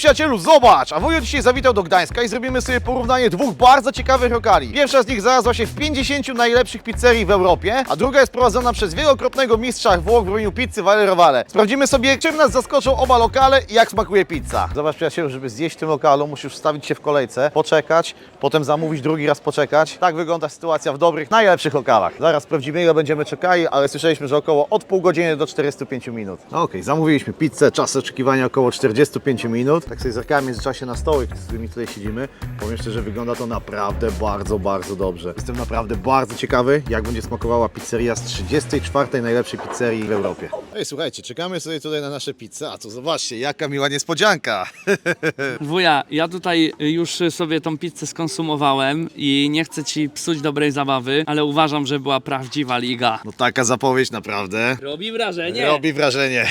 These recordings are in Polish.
Przyjacielu, zobacz! A wujo dzisiaj zawitał do Gdańska i zrobimy sobie porównanie dwóch bardzo ciekawych lokali. Pierwsza z nich znalazła się w 50 najlepszych pizzerii w Europie, a druga jest prowadzona przez wielokrotnego mistrza Włoch w robieniu pizzy Vale Rovale. Sprawdzimy sobie, czym nas zaskoczą oba lokale i jak smakuje pizza. Zobacz, przyjacielu, żeby zjeść w tym lokalu, musisz wstawić się w kolejce, poczekać, potem zamówić drugi raz poczekać. Tak wygląda sytuacja w dobrych, najlepszych lokalach. Zaraz sprawdzimy, ile będziemy czekali, ale słyszeliśmy, że około od pół godziny do 45 minut. Okej, zamówiliśmy pizzę, czas oczekiwania około 45 minut. Tak sobie zerkałem w międzyczasie na stołek, z którymi tutaj siedzimy. Powiem szczerze, że wygląda to naprawdę bardzo, bardzo dobrze. Jestem naprawdę bardzo ciekawy, jak będzie smakowała pizzeria z 34 najlepszej pizzerii w Europie. Ej, słuchajcie, czekamy sobie tutaj na nasze pizze, a to zobaczcie, jaka miła niespodzianka. Wuja, ja tutaj już sobie tą pizzę skonsumowałem i nie chcę ci psuć dobrej zabawy, ale uważam, że była prawdziwa liga. No taka zapowiedź naprawdę. Robi wrażenie. Robi wrażenie.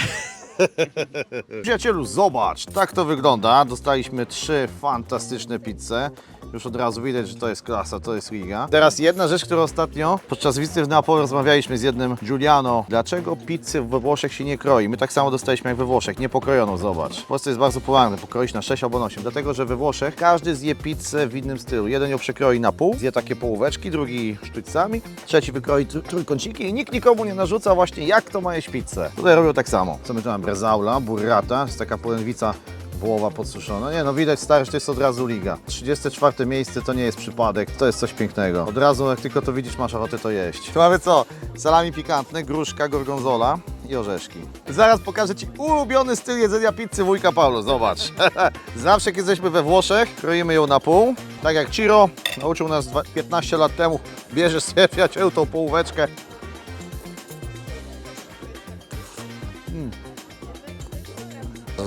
Przyjacielu, zobacz, tak to wygląda. Dostaliśmy trzy fantastyczne pizze. Już od razu widać, że to jest klasa, to jest liga. Teraz jedna rzecz, którą ostatnio podczas wizyty w Neapolu rozmawialiśmy z jednym Giuliano. Dlaczego pizzy we Włoszech się nie kroi? My tak samo dostaliśmy jak we Włoszech, nie pokrojoną, zobacz. W Polsce jest bardzo popularne, pokroić na 6 albo na 8, dlatego że we Włoszech każdy zje pizzę w innym stylu. Jeden ją przekroi na pół, zje takie połóweczki, drugi sztućcami, trzeci wykroi tr- trójkąciki i nikt nikomu nie narzuca właśnie jak to ma jeść pizzę. Tutaj robią tak samo. Co my tu mamy? Brezaula, burrata, jest taka polędwica Wołowa podsuszona. Nie no, widać stary, że to jest od razu liga. 34 miejsce to nie jest przypadek, to jest coś pięknego. Od razu jak tylko to widzisz, masz ochotę to jeść. Tu mamy co? Salami pikantne, gruszka, gorgonzola i orzeszki. Zaraz pokażę Ci ulubiony styl jedzenia pizzy wujka Paulo, zobacz. Zawsze jak jesteśmy we Włoszech, kroimy ją na pół. Tak jak Ciro nauczył nas dwa- 15 lat temu, bierzesz przyjacielu tą połóweczkę,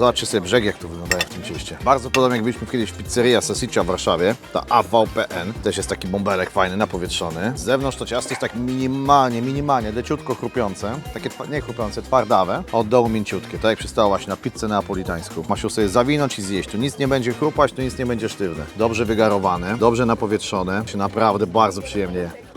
Zobaczcie sobie brzegi, jak tu wyglądają w tym cieście. Bardzo podobnie jak byliśmy kiedyś w pizzeria Sasicia w Warszawie, ta AVPN, też jest taki bąbelek fajny, napowietrzony. Z zewnątrz to ciasto jest tak minimalnie, minimalnie, leciutko chrupiące, takie nie chrupiące, twardawe, a od dołu mięciutkie, tak jak przystało właśnie na pizzę neapolitańską. Masz ją sobie zawinąć i zjeść, tu nic nie będzie chrupać, tu nic nie będzie sztywne. Dobrze wygarowane, dobrze napowietrzone, się naprawdę bardzo przyjemnie je.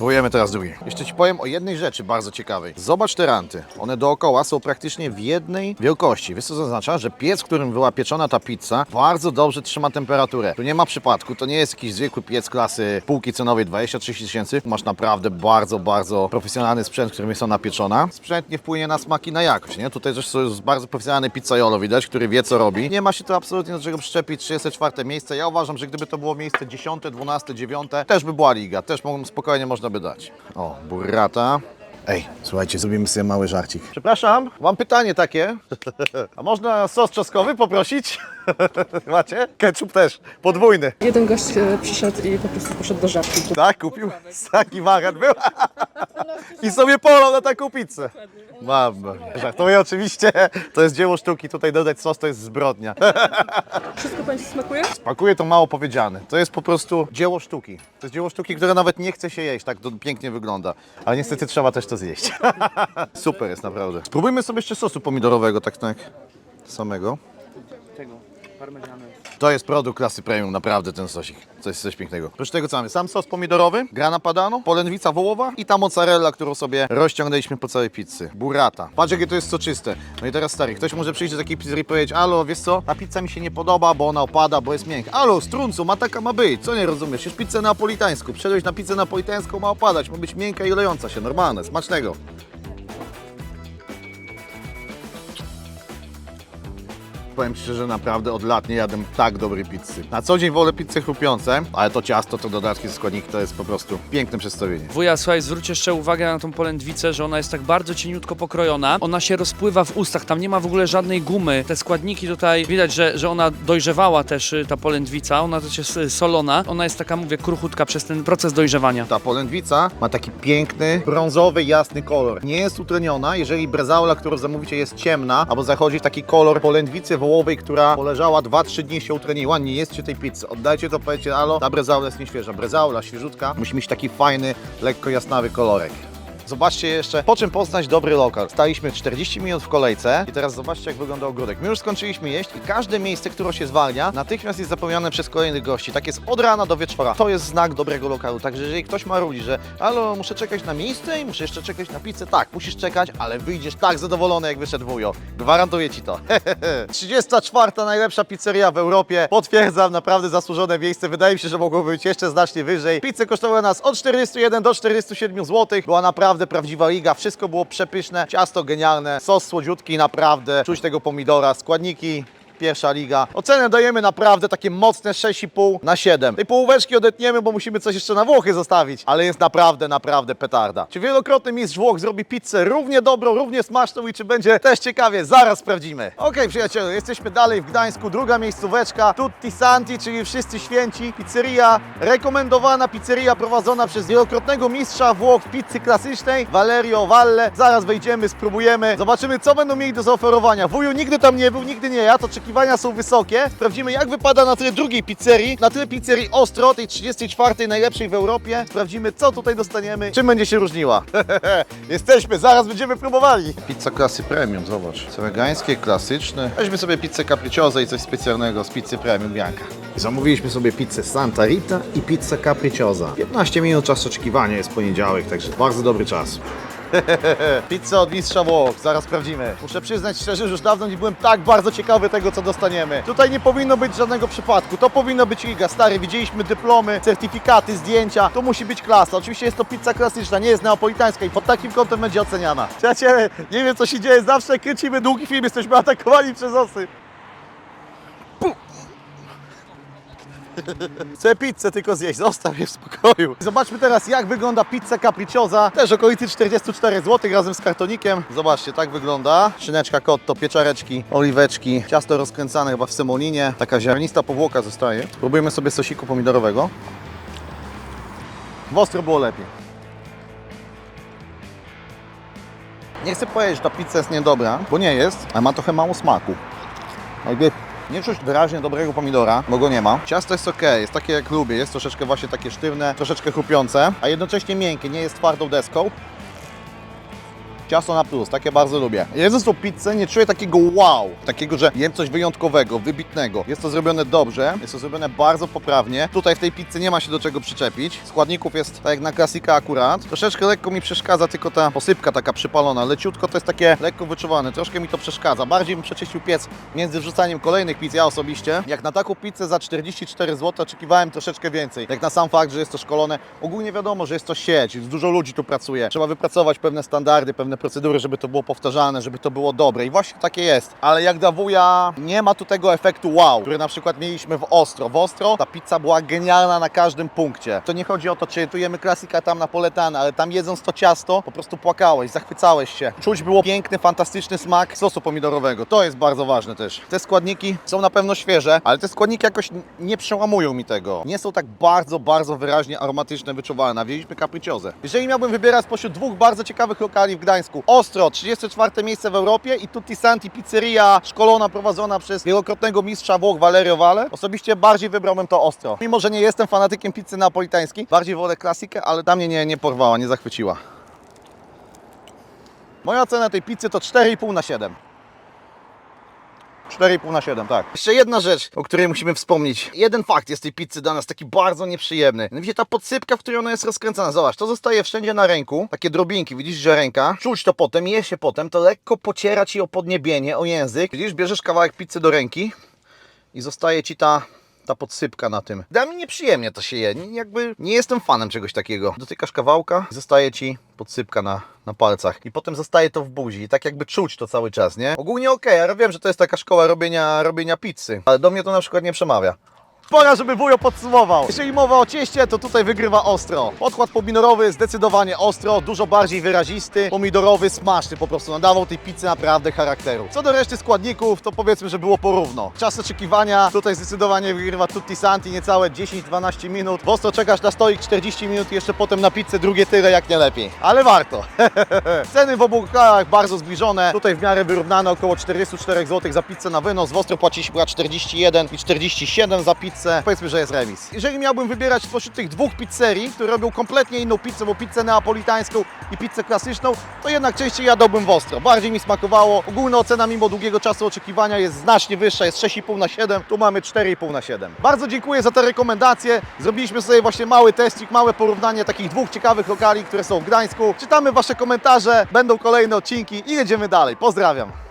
Spróbujemy teraz drugi. Jeszcze Ci powiem o jednej rzeczy bardzo ciekawej. Zobacz te ranty. One dookoła są praktycznie w jednej wielkości. Wiesz co to oznacza? Że piec, którym była pieczona ta pizza, bardzo dobrze trzyma temperaturę. Tu nie ma przypadku, to nie jest jakiś zwykły piec klasy półki cenowej 20-30 tysięcy. Masz naprawdę bardzo, bardzo profesjonalny sprzęt, którym jest ona pieczona. Sprzęt nie wpłynie na smaki, na jakość, nie? Tutaj też jest bardzo profesjonalny pizzaiolo widać, który wie co robi. Nie ma się tu absolutnie do czego przyczepić. 34 miejsce. Ja uważam, że gdyby to było miejsce 10, 12, 9, też by była liga. Też mogą, spokojnie można by dać. O, burrata. Ej, słuchajcie, zrobimy sobie mały żarcik. Przepraszam, mam pytanie takie. A można sos czosnkowy poprosić? Macie? Ketchup też, podwójny. Jeden gość e, przyszedł i po prostu poszedł do żabki. Tak, kupił? Taki wariant był. I sobie polał na taką pizzę. Mam. Żartuję oczywiście. To jest dzieło sztuki. Tutaj dodać sos to jest zbrodnia. Wszystko Państwu smakuje? Pakuje to mało powiedziane. To jest po prostu dzieło sztuki. To jest dzieło sztuki, które nawet nie chce się jeść. Tak to pięknie wygląda. Ale niestety trzeba też to zjeść. Super jest naprawdę. Spróbujmy sobie jeszcze sosu pomidorowego, tak tak samego. To jest produkt klasy premium, naprawdę ten sosik. Jest coś pięknego. Oprócz tego co mamy? Sam sos pomidorowy, grana padano, polędwica wołowa i ta mozzarella, którą sobie rozciągnęliśmy po całej pizzy. Burrata. Patrz jakie to jest soczyste. No i teraz stary, ktoś może przyjść do takiej pizzerii i powiedzieć Alo, wiesz co, ta pizza mi się nie podoba, bo ona opada, bo jest miękka. Alo, struncu, ma taka ma być. Co nie rozumiesz? Jest pizzę napolitańską. Przyszedłeś na pizzę napolitańską, ma opadać, ma być miękka i lejąca się. Normalne, smacznego. Powiem Ci szczerze, naprawdę od lat nie jadłem tak dobrej pizzy. Na co dzień wolę pizze chrupiące, ale to ciasto, to dodatki, składniki to jest po prostu piękne przedstawienie. Wuja, słuchaj, zwróć jeszcze uwagę na tą polędwicę, że ona jest tak bardzo cieniutko pokrojona. Ona się rozpływa w ustach, tam nie ma w ogóle żadnej gumy. Te składniki tutaj, widać, że, że ona dojrzewała też, y, ta polędwica. Ona też jest y, solona. Ona jest taka, mówię, kruchutka przez ten proces dojrzewania. Ta polędwica ma taki piękny, brązowy, jasny kolor. Nie jest utreniona, jeżeli brezaula, którą zamówicie jest ciemna, albo zachodzi taki kolor polędwicy wołowej, która poleżała 2-3 dni się utreniła, nie jedzcie tej pizzy. Oddajcie to, powiedzcie, alo, ta brezaula jest nieświeża. Brezaula, świeżutka, musi mieć taki fajny, lekko jasnawy kolorek. Zobaczcie jeszcze, po czym poznać dobry lokal. Staliśmy 40 minut w kolejce i teraz zobaczcie, jak wygląda ogródek. My już skończyliśmy jeść i każde miejsce, które się zwalnia, natychmiast jest zapełnione przez kolejnych gości. Tak jest od rana do wieczora. To jest znak dobrego lokalu. Także jeżeli ktoś ma ludzi, że ale muszę czekać na miejsce i muszę jeszcze czekać na pizzę, tak, musisz czekać, ale wyjdziesz tak zadowolony, jak wyszedł wujo. Gwarantuję Ci to. 34. najlepsza pizzeria w Europie. Potwierdzam, naprawdę zasłużone miejsce. Wydaje mi się, że mogłoby być jeszcze znacznie wyżej. Pizze kosztowały nas od 41 do 47 zł. Była naprawdę prawdziwa liga. Wszystko było przepyszne. Ciasto genialne. Sos słodziutki, naprawdę. Czuć tego pomidora. Składniki Pierwsza liga. Ocenę dajemy naprawdę takie mocne 6,5 na 7. Tej połóweczki odetniemy, bo musimy coś jeszcze na Włochy zostawić, ale jest naprawdę, naprawdę petarda. Czy wielokrotny mistrz Włoch zrobi pizzę równie dobrą, równie smaczną i czy będzie też ciekawie? Zaraz sprawdzimy. Okej, przyjaciele, jesteśmy dalej w Gdańsku. Druga miejscóweczka. Tutti Santi, czyli Wszyscy Święci. Pizzeria rekomendowana, pizzeria prowadzona przez wielokrotnego mistrza Włoch w pizzy klasycznej, Valerio Valle. Zaraz wejdziemy, spróbujemy, zobaczymy co będą mieli do zaoferowania. Wuju nigdy tam nie był, nigdy nie jadł, oczekiwania są wysokie. Sprawdzimy jak wypada na tyle drugiej pizzerii, na tyle pizzerii Ostro, tej 34 najlepszej w Europie. Sprawdzimy co tutaj dostaniemy, czym będzie się różniła. Jesteśmy, zaraz będziemy próbowali. Pizza klasy premium, zobacz. Wegańskie, klasyczne. Weźmy sobie pizzę capricciosa i coś specjalnego z pizzy premium Bianca. Zamówiliśmy sobie pizzę Santa Rita i pizzę capricciosa. 15 minut czas oczekiwania, jest poniedziałek, także bardzo dobry czas. Pizza od mistrza Włoch, zaraz sprawdzimy. Muszę przyznać szczerze, że już dawno nie byłem tak bardzo ciekawy tego, co dostaniemy. Tutaj nie powinno być żadnego przypadku. To powinno być liga, stary. Widzieliśmy dyplomy, certyfikaty, zdjęcia. To musi być klasa. Oczywiście jest to pizza klasyczna, nie jest neapolitańska i pod takim kątem będzie oceniana. Przyjaciele, nie wiem co się dzieje, zawsze kręcimy długi film, jesteśmy atakowani przez osy. Chcę pizzę tylko zjeść, zostaw je w spokoju. Zobaczmy teraz jak wygląda pizza capricciosa. Też okolicy 44 zł razem z kartonikiem. Zobaczcie, tak wygląda. Szyneczka kotto, pieczareczki, oliweczki, ciasto rozkręcane chyba w semolinie. Taka ziarnista powłoka zostaje. Spróbujemy sobie sosiku pomidorowego. W ostro było lepiej. Nie chcę powiedzieć, że ta pizza jest niedobra, bo nie jest, ale ma trochę mało smaku. Jakby nie czuć wyraźnie dobrego pomidora, bo go nie ma. Ciasto jest ok, jest takie jak lubię, jest troszeczkę właśnie takie sztywne, troszeczkę chrupiące, a jednocześnie miękkie, nie jest twardą deską. Ciasto na plus, takie bardzo lubię. Jedząc tą pizzę nie czuję takiego wow, takiego, że jem coś wyjątkowego, wybitnego. Jest to zrobione dobrze, jest to zrobione bardzo poprawnie. Tutaj w tej pizzy nie ma się do czego przyczepić. Składników jest tak jak na klasika akurat. Troszeczkę lekko mi przeszkadza tylko ta posypka taka przypalona. Leciutko to jest takie lekko wyczuwane, troszkę mi to przeszkadza. Bardziej bym przeczyścił piec między wrzucaniem kolejnych pizz, ja osobiście. Jak na taką pizzę za 44 zł oczekiwałem troszeczkę więcej. Jak na sam fakt, że jest to szkolone. Ogólnie wiadomo, że jest to sieć, dużo ludzi tu pracuje. Trzeba wypracować pewne standardy, pewne procedury, żeby to było powtarzane, żeby to było dobre. I właśnie takie jest. Ale jak dla wuja nie ma tu tego efektu wow, który na przykład mieliśmy w Ostro. W Ostro ta pizza była genialna na każdym punkcie. To nie chodzi o to, czy tu jemy klasika tam napoletana, ale tam jedząc to ciasto, po prostu płakałeś, zachwycałeś się. Czuć było piękny, fantastyczny smak sosu pomidorowego. To jest bardzo ważne też. Te składniki są na pewno świeże, ale te składniki jakoś nie przełamują mi tego. Nie są tak bardzo, bardzo wyraźnie aromatyczne, wyczuwalne. Wzięliśmy capricciozę. Jeżeli miałbym wybierać spośród dwóch bardzo ciekawych lokali w Gdańsku, Ostro, 34 miejsce w Europie i Tutti Santi Pizzeria, szkolona, prowadzona przez wielokrotnego mistrza Włoch Valerio Valle, osobiście bardziej wybrałbym to Ostro. Mimo, że nie jestem fanatykiem pizzy napolitańskiej, bardziej wolę klasykę, ale ta mnie nie, nie porwała, nie zachwyciła. Moja cena tej pizzy to 4,5 na 7. 4,5 na 7, tak. Jeszcze jedna rzecz, o której musimy wspomnieć. Jeden fakt jest tej pizzy dla nas taki bardzo nieprzyjemny. Mianowicie ta podsypka, w której ona jest rozkręcana. Zobacz, to zostaje wszędzie na ręku. Takie drobinki, widzisz, że ręka. Czuć to potem, je się potem, to lekko pociera ci o podniebienie, o język. Widzisz, bierzesz kawałek pizzy do ręki i zostaje ci ta ta podsypka na tym. Dla mnie nieprzyjemnie to się je. Jakby nie jestem fanem czegoś takiego. Dotykasz kawałka zostaje ci podsypka na, na palcach. I potem zostaje to w buzi. Tak jakby czuć to cały czas, nie? Ogólnie okej, ja wiem, że to jest taka szkoła robienia, robienia pizzy. Ale do mnie to na przykład nie przemawia. Pora, żeby wujo podsumował. Jeżeli mowa o cieście, to tutaj wygrywa ostro. Podkład pomidorowy zdecydowanie ostro, dużo bardziej wyrazisty. Pomidorowy, smaczny po prostu. Nadawał tej pizzy naprawdę charakteru. Co do reszty składników, to powiedzmy, że było porówno. Czas oczekiwania, tutaj zdecydowanie wygrywa Tutti Santi, niecałe 10-12 minut. Ostro czekasz na stolik 40 minut i jeszcze potem na pizzę drugie tyle, jak nie lepiej. Ale warto. Ceny w obu krajach bardzo zbliżone. Tutaj w miarę wyrównane, około 44 zł za pizzę na wynos. W ostro płaciliśmy chyba 41 i 47 za pizzę. Pizzę, powiedzmy, że jest remis. Jeżeli miałbym wybierać spośród tych dwóch pizzerii, które robią kompletnie inną pizzę, bo pizzę neapolitańską i pizzę klasyczną, to jednak częściej jadłbym w ostro. Bardziej mi smakowało. Ogólna ocena mimo długiego czasu oczekiwania jest znacznie wyższa, jest 6,5 na 7, tu mamy 4,5 na 7. Bardzo dziękuję za te rekomendacje. Zrobiliśmy sobie właśnie mały testik, małe porównanie takich dwóch ciekawych lokali, które są w Gdańsku. Czytamy Wasze komentarze, będą kolejne odcinki i jedziemy dalej. Pozdrawiam.